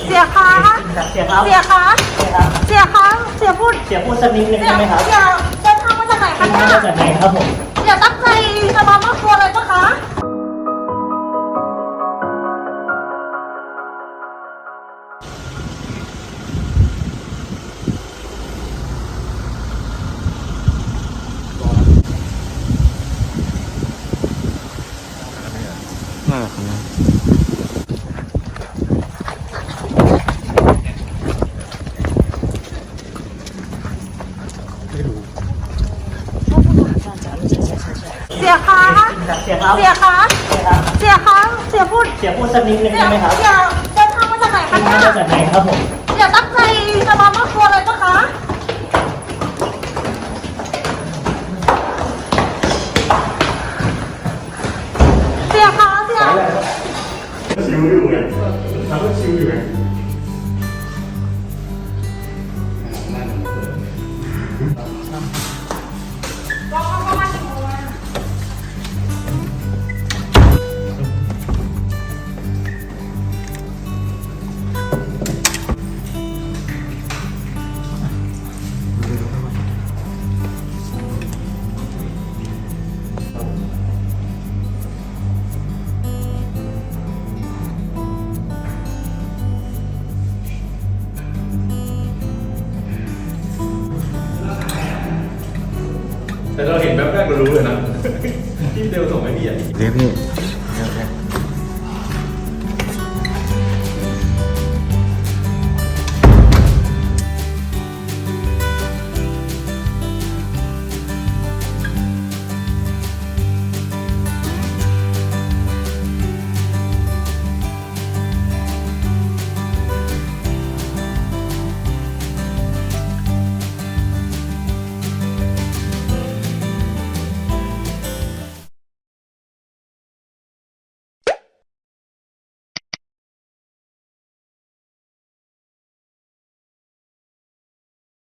เสียคะเสียครับเสียคะเสียครับเสียคะเสียพูดเสียพูดสักนิดนึงเสียได้ไหมครับเสียเดินทางมาจากไหนคะมาเนี่ยจากไหนครับผมเสียตั้งใจจะมามอบตัวเลยปะคะน่าจะคนนั้ สียคะเสียครับเสียคะเสียครับเสียคะเสียพูดเสียพูดสักนิดนึงเสียได้ไหมครับเสียเดินทางมาจากไหนคะมาเนี่ยจากไหนครับผมเสียตั้งใจจะมามอบตัวเลยปะคะเสียคะเสีย ชิวอยู่ไงเราก็ชิวอยู่ไง รู้เลยนะที่เดลส่งให้พี่อะเดี๋ยวพี่เดี๋ยวเดี๋ยว